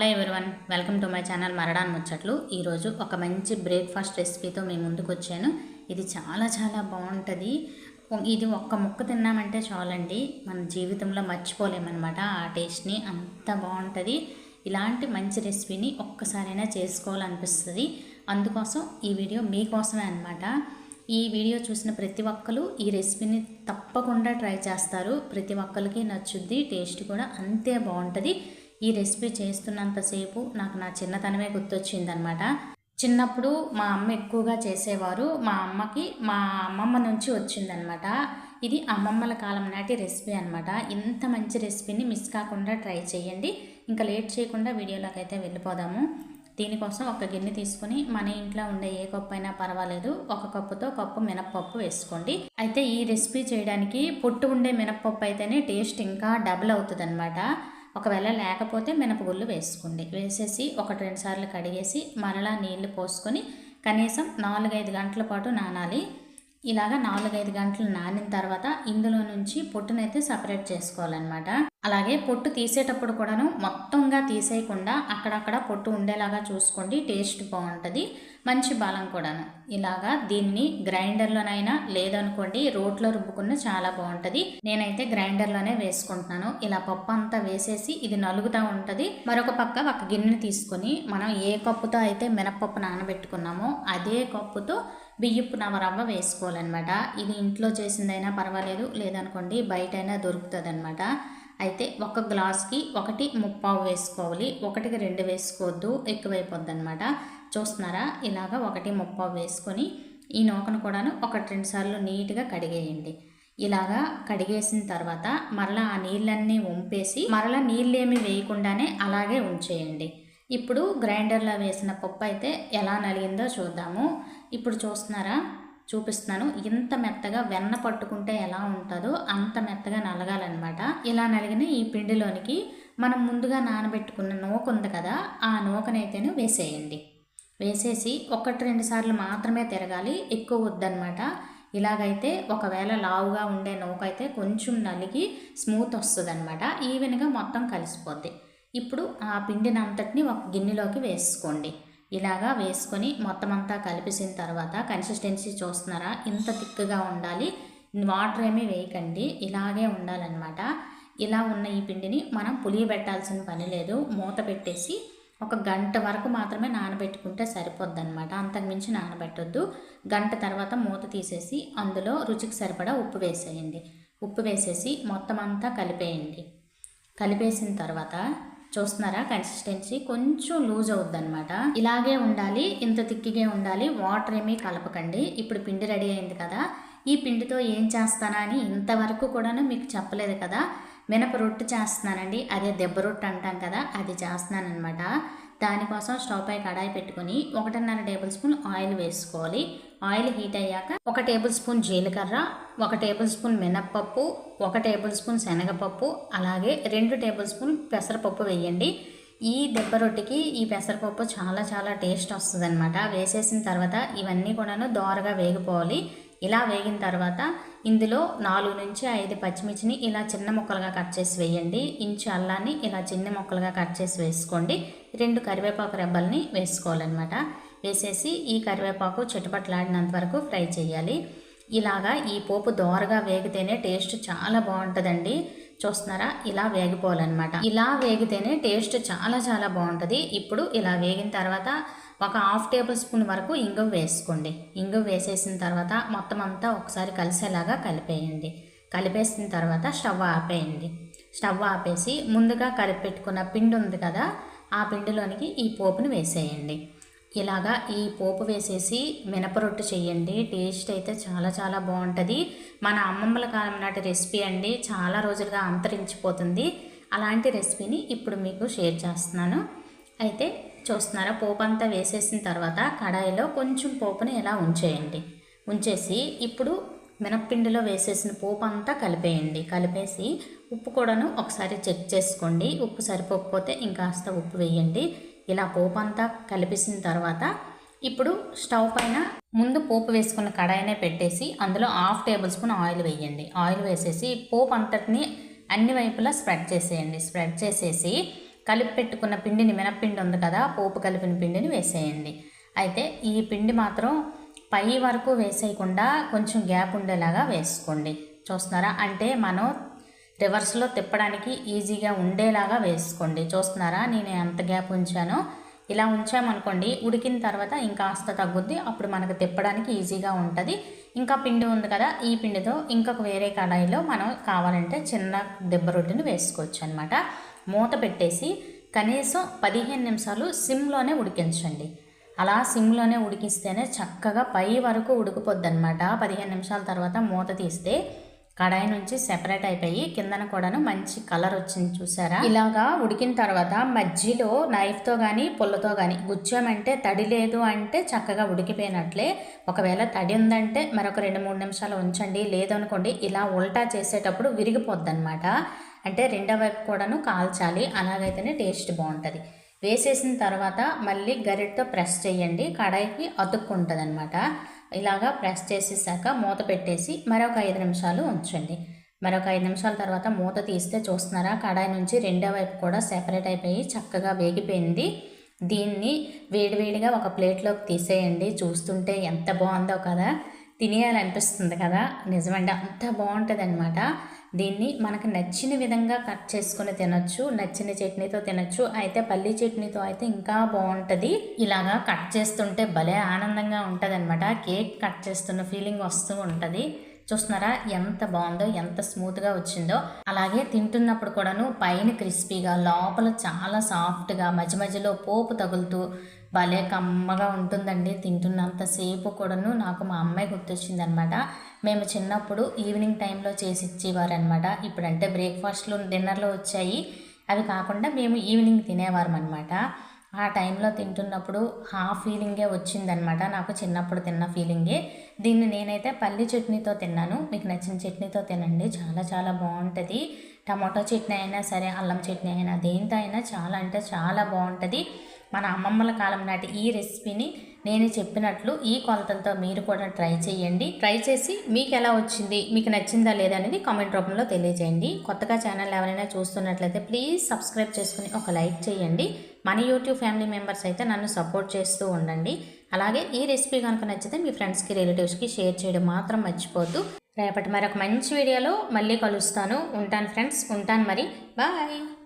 Hello everyone welcome to my channel మరడాన్ ముచ్చట్లు. ఈరోజు ఒక మంచి బ్రేక్ఫాస్ట్ రెసిపీతో మేము ముందుకు వచ్చాను. ఇది చాలా చాలా బాగుంటుంది. ఇది ఒక్క ముక్క తిన్నామంటే చాలండి. మన జీవితంలో మర్చిపోలేమన్నమాట. ఆ టేస్ట్ని అంత బాగుంటుంది. ఇలాంటి మంచి రెసిపీని ఒక్కసారైనా చేసుకోవాలనిపిస్తుంది. అందుకోసం ఈ వీడియో మీకోసమే అనమాట ఈ వీడియో చూసిన ప్రతి ఒక్కరు ఈ రెసిపీని తప్పకుండా ట్రై చేస్తారు. ప్రతి ఒక్కరికి నచ్చుద్ది టేస్ట్ కూడా అంతే బాగుంటుంది. ఈ రెసిపీ చేస్తున్నంతసేపు నాకు నా చిన్నతనమే గుర్తొచ్చిందనమాట చిన్నప్పుడు మా అమ్మ ఎక్కువగా చేసేవారు. మా అమ్మకి మా అమ్మమ్మ నుంచి వచ్చిందనమాట ఇది అమ్మమ్మల కాలం నాటి రెసిపీ అనమాట ఇంత మంచి రెసిపీని మిస్ కాకుండా ట్రై చేయండి. ఇంకా లేట్ చేయకుండా వీడియోలోకి అయితే వెళ్ళిపోదాము. దీనికోసం ఒక గిన్నె తీసుకుని మన ఇంట్లో ఉండే ఏ కప్పు అయినా పర్వాలేదు. ఒక కప్పుతో కప్పు మినప్పప్పు వేసుకోండి. అయితే ఈ రెసిపీ చేయడానికి పొట్టు ఉండే మినప్పప్పు అయితేనే టేస్ట్ ఇంకా డబుల్ అవుతుంది ఒకవేళ లేకపోతే మినపగుళ్ళు వేసుకోండి. వేసేసి ఒకటి రెండు సార్లు కడిగేసి మరలా నీళ్ళు పోసుకొని కనీసం నాలుగైదు గంటల పాటు నానాలి. ఇలాగా నాలుగైదు గంటలు నానిన తర్వాత ఇందులో నుంచి పొట్టునైతే సపరేట్ చేసుకోవాలన్నమాట. అలాగే పొట్టు తీసేటప్పుడు కూడాను మొత్తంగా తీసేయకుండా అక్కడక్కడ పొట్టు ఉండేలాగా చూసుకోండి టేస్ట్ బాగుంటుంది మంచి బలం కూడాను. ఇలాగా దీన్ని గ్రైండర్లోనైనా లేదనుకోండి రోట్లో రుబ్బుకున్న చాలా బాగుంటుంది. నేనైతే గ్రైండర్లోనే వేసుకుంటున్నాను. ఇలా పప్పు అంతా వేసేసి ఇది నలుగుతూ ఉంటుంది. మరొక పక్క ఒక గిన్నె తీసుకొని మనం ఏ కప్పుతో అయితే మినపప్పు నానబెట్టుకున్నామో అదే కప్పుతో బియ్యపు నవరవ్వ వేసుకోవాలన్నమాట. ఇది ఇంట్లో చేసిందైనా పర్వాలేదు లేదనుకోండి బయటైనా దొరుకుతుంది అనమాట అయితే ఒక గ్లాస్కి ఒకటి ముప్పావు వేసుకోవాలి ఒకటికి రెండు వేసుకోవద్దు ఎక్కువైపోద్ది అనమాట చూస్తున్నారా? ఇలాగ ఒకటి ముప్పావు వేసుకొని ఈ నూకను కూడాను ఒకటి రెండు సార్లు నీట్గా కడిగేయండి. ఇలాగా కడిగేసిన తర్వాత మరలా ఆ నీళ్ళన్నీ వంపేసి మరలా నీళ్ళేమి వేయకుండానే అలాగే ఉంచేయండి. ఇప్పుడు గ్రైండర్లో వేసిన పప్పు అయితే ఎలా నలిగిందో చూద్దాము. ఇప్పుడు చూస్తున్నారా? చూపిస్తున్నాను. ఇంత మెత్తగా వెన్న పట్టుకుంటే ఎలా ఉంటుందో అంత మెత్తగా నలగాలన్నమాట. ఇలా నలిగిన ఈ పిండిలోనికి మనం ముందుగా నానబెట్టుకున్న నూక ఉంది కదా ఆ నూకనైతేనే వేసేయండి. వేసేసి ఒకటి రెండు సార్లు మాత్రమే తిరగాలి. ఎక్కువ వద్దనమాట ఇలాగైతే ఒకవేళ లావుగా ఉండే నూక అయితే కొంచెం నలిగి స్మూత్ వస్తుంది అనమాట ఈవెన్గా మొత్తం కలిసిపోద్ది. ఇప్పుడు ఆ పిండిని అంతటిని ఒక గిన్నెలోకి వేసుకోండి. ఇలాగా వేసుకొని మొత్తం అంతా కలిపేసిన తర్వాత కన్సిస్టెన్సీ చూస్తున్నారా? ఇంత థిక్గా ఉండాలి. వాటర్ ఏమీ వేయకండి. ఇలాగే ఉండాలన్నమాట. ఇలా ఉన్న ఈ పిండిని మనం పులియబెట్టాల్సిన పని లేదు. మూత పెట్టేసి ఒక గంట వరకు మాత్రమే నానబెట్టుకుంటే సరిపోద్ది అనమాట అంతకుమించి నానబెట్టొద్దు. గంట తర్వాత మూత తీసేసి అందులో రుచికి సరిపడా ఉప్పు వేసేయండి. ఉప్పు వేసేసి మొత్తం అంతా కలిపేయండి. కలిపేసిన తర్వాత చూస్తున్నారా? కన్సిస్టెన్సీ కొంచెం లూజ్ అవుద్ది అనమాట ఇలాగే ఉండాలి ఇంత తిక్కిగే ఉండాలి వాటర్ ఏమీ కలపకండి. ఇప్పుడు పిండి రెడీ అయింది కదా ఈ పిండితో ఏం చేస్తానా అని ఇంతవరకు కూడాను మీకు చెప్పలేదు కదా మినప రొట్టె చేస్తున్నానండి అదే దెబ్బ రొట్టె అంటాం కదా అది చేస్తున్నానమాట దానికోసం స్టవ్ పై కడాయి పెట్టుకుని ఒకటిన్నర టేబుల్ స్పూన్ ఆయిల్ వేసుకోవాలి. ఆయిల్ హీట్ అయ్యాక ఒక టేబుల్ స్పూన్ జీలకర్ర ఒక టేబుల్ స్పూన్ మినప్పప్పు ఒక టేబుల్ స్పూన్ శనగపప్పు అలాగే రెండు టేబుల్ స్పూన్ పెసరపప్పు వేయండి. ఈ దెబ్బ రొట్టెకి ఈ పెసరపప్పు చాలా చాలా టేస్ట్ వస్తుంది అనమాట వేసేసిన తర్వాత ఇవన్నీ కూడాను దోరగా వేగిపోవాలి. ఇలా వేగిన తర్వాత ఇందులో నాలుగు నుంచి ఐదు పచ్చిమిర్చిని ఇలా చిన్న ముక్కలుగా కట్ చేసి వేయండి. ఇంచు అల్లాన్ని ఇలా చిన్న ముక్కలుగా కట్ చేసి వేసుకోండి. రెండు కరివేపాకు రెబ్బల్ని వేసుకోవాలన్నమాట. వేసేసి ఈ కరివేపాకు చిటపట్లాడినంత వరకు ఫ్రై చేయాలి. ఇలాగా ఈ పోపు దోరగా వేగితేనే టేస్ట్ చాలా బాగుంటుందండి. చూస్తున్నారా? ఇలా వేగిపోవాలన్నమాట. ఇలా వేగితేనే టేస్ట్ చాలా చాలా బాగుంటుంది. ఇప్పుడు ఇలా వేగిన తర్వాత ఒక హాఫ్ టేబుల్ స్పూన్ వరకు ఇంగు వేసుకోండి. ఇంగు వేసేసిన తర్వాత మొత్తం అంతా ఒకసారి కలిసేలాగా కలిపేయండి. కలిపేసిన తర్వాత స్టవ్ ఆపేయండి. స్టవ్ ఆపేసి ముందుగా కలిపి పెట్టుకున్న పిండి ఉంది కదా ఆ పిండిలోనికి ఈ పోపుని వేసేయండి. ఇలాగా ఈ పోపు వేసేసి మినపరొట్టు చేయండి. టేస్ట్ అయితే చాలా చాలా బాగుంటుంది. మన అమ్మమ్మల కాలం నాటి రెసిపీ అండి. చాలా రోజులుగా అంతరించిపోతుంది. అలాంటి రెసిపీని ఇప్పుడు మీకు షేర్ చేస్తున్నాను. అయితే చూస్తున్నారా? పోపు అంతా వేసేసిన తర్వాత కడాయిలో కొంచెం పోపుని ఇలా ఉంచేయండి. ఉంచేసి ఇప్పుడు మినప్పిండిలో వేసేసిన పోపు అంతా కలిపేయండి. కలిపేసి ఉప్పు కూడాను ఒకసారి చెక్ చేసుకోండి. ఉప్పు సరిపోకపోతే ఇంకాస్త ఉప్పు వేయండి. ఇలా పోపు అంతా కలిపేసిన తర్వాత ఇప్పుడు స్టవ్ పైన ముందు పోపు వేసుకున్న కడాయినే పెట్టేసి అందులో హాఫ్ టేబుల్ స్పూన్ ఆయిల్ వేయండి. ఆయిల్ వేసేసి పోపు అంతటిని అన్ని వైపులా స్ప్రెడ్ చేసేయండి. స్ప్రెడ్ చేసేసి కలిపి పెట్టుకున్న పిండిని మినప్పిండి ఉంది కదా పోపు కలిపిన పిండిని వేసేయండి. అయితే ఈ పిండి మాత్రం పై వరకు వేసేయకుండా కొంచెం గ్యాప్ ఉండేలాగా వేసుకోండి. చూస్తున్నారా? అంటే మనం రివర్స్లో తిప్పడానికి ఈజీగా ఉండేలాగా వేసుకోండి. చూస్తున్నారా? నేను ఎంత గ్యాప్ ఉంచానో? ఇలా ఉంచామనుకోండి ఉడికిన తర్వాత ఇంకాస్త తగ్గుద్ది. అప్పుడు మనకు తిప్పడానికి ఈజీగా ఉంటుంది. ఇంకా పిండి ఉంది కదా ఈ పిండితో ఇంకొక వేరే కడాయిలో మనం కావాలంటే చిన్న దెబ్బ రొట్టెని వేసుకోవచ్చు అనమాట మూత పెట్టేసి కనీసం పదిహేను నిమిషాలు సిమ్లోనే ఉడికించండి. అలా సిమ్లోనే ఉడికిస్తేనే చక్కగా పై వరకు ఉడికిపోద్ది అనమాట పదిహేను నిమిషాల తర్వాత మూత తీస్తే కడాయి నుంచి సెపరేట్ అయిపోయి కిందన కూడాను మంచి కలర్ వచ్చింది చూసారా? ఇలాగా ఉడికిన తర్వాత మధ్యలో నైఫ్తో కానీ పుల్లతో కానీ గుచ్చామంటే తడి లేదు అంటే చక్కగా ఉడికిపోయినట్లే. ఒకవేళ తడి ఉందంటే మరొక రెండు మూడు నిమిషాలు ఉంచండి. లేదనుకోండి ఇలా ఉల్టా చేసేటప్పుడు విరిగిపోద్ది అనమాట అంటే రెండో వైపు కూడాను కాల్చాలి. అలాగైతేనే టేస్ట్ బాగుంటుంది. వేసేసిన తర్వాత మళ్ళీ గరిటతో ప్రెస్ చేయండి. కడాయికి అతుక్కుంటుంది అనమాట ఇలాగా ప్రెస్ చేసేసాక మూత పెట్టేసి మరొక ఐదు నిమిషాలు ఉంచండి. మరొక ఐదు నిమిషాల తర్వాత మూత తీస్తే చూస్తున్నారా? కడాయి నుంచి రెండో వైపు కూడా సెపరేట్ అయిపోయి చక్కగా వేగిపోయింది. దీన్ని వేడివేడిగా ఒక ప్లేట్లోకి తీసేయండి. చూస్తుంటే ఎంత బాగుందో కదా. తినేయాలనిపిస్తుంది కదా? నిజమండి. అంత బాగుంటుంది అనమాట దీన్ని మనకు నచ్చిన విధంగా కట్ చేసుకుని తినొచ్చు. నచ్చిన చట్నీతో తినొచ్చు. అయితే పల్లీ చట్నీతో అయితే ఇంకా బాగుంటుంది. ఇలాగా కట్ చేస్తుంటే భలే ఆనందంగా ఉంటుంది అనమాట కేక్ కట్ చేస్తున్న ఫీలింగ్ వస్తూ ఉంటుంది. చూస్తున్నారా? ఎంత బాగుందో ఎంత స్మూత్గా వచ్చిందో. అలాగే తింటున్నప్పుడు కూడాను పైన క్రిస్పీగా లోపల చాలా సాఫ్ట్గా మధ్య మధ్యలో పోపు తగులుతూ భలే కమ్మగా ఉంటుందండి తింటున్నంతసేపు కూడాను నాకు మా అమ్మాయి గుర్తొచ్చింది అనమాట మేము చిన్నప్పుడు ఈవినింగ్ టైంలో చేసి ఇచ్చేవారు అనమాట ఇప్పుడంటే బ్రేక్ఫాస్ట్లు డిన్నర్లో వచ్చాయి. అవి కాకుండా మేము ఈవినింగ్ తినేవారం అనమాట ఆ టైంలో తింటున్నప్పుడు ఆ ఫీలింగే వచ్చిందనమాట నాకు చిన్నప్పుడు తిన్న ఫీలింగే. దీన్ని నేనైతే పల్లి చట్నీతో తిన్నాను. మీకు నచ్చిన చట్నీతో తినండి. చాలా చాలా బాగుంటుంది. టమాటో చట్నీ అయినా సరే అల్లం చట్నీ అయినా దేంతో అయినా చాలా అంటే చాలా బాగుంటుంది. మన అమ్మమ్మల కాలం నాటి ఈ రెసిపీని నేను చెప్పినట్లు ఈ కొలతలతో మీరు కూడా ట్రై చేయండి. ట్రై చేసి మీకు ఎలా వచ్చింది? మీకు నచ్చిందా లేదా అనేది కామెంట్ రూపంలో తెలియజేయండి. కొత్తగా ఛానల్ ఎవరైనా చూస్తున్నట్లయితే ప్లీజ్ సబ్స్క్రైబ్ చేసుకుని ఒక లైక్ చేయండి. మన యూట్యూబ్ ఫ్యామిలీ మెంబర్స్ అయితే నన్ను సపోర్ట్ చేస్తూ ఉండండి. అలాగే ఈ రెసిపీ కనుక నచ్చితే మీ ఫ్రెండ్స్కి రిలేటివ్స్కి షేర్ చేయడం మాత్రం మర్చిపోద్దు. రేపటి మరొక మంచి వీడియోలో మళ్ళీ కలుస్తాను. ఉంటాను ఫ్రెండ్స్. ఉంటాను మరి. బాయ్.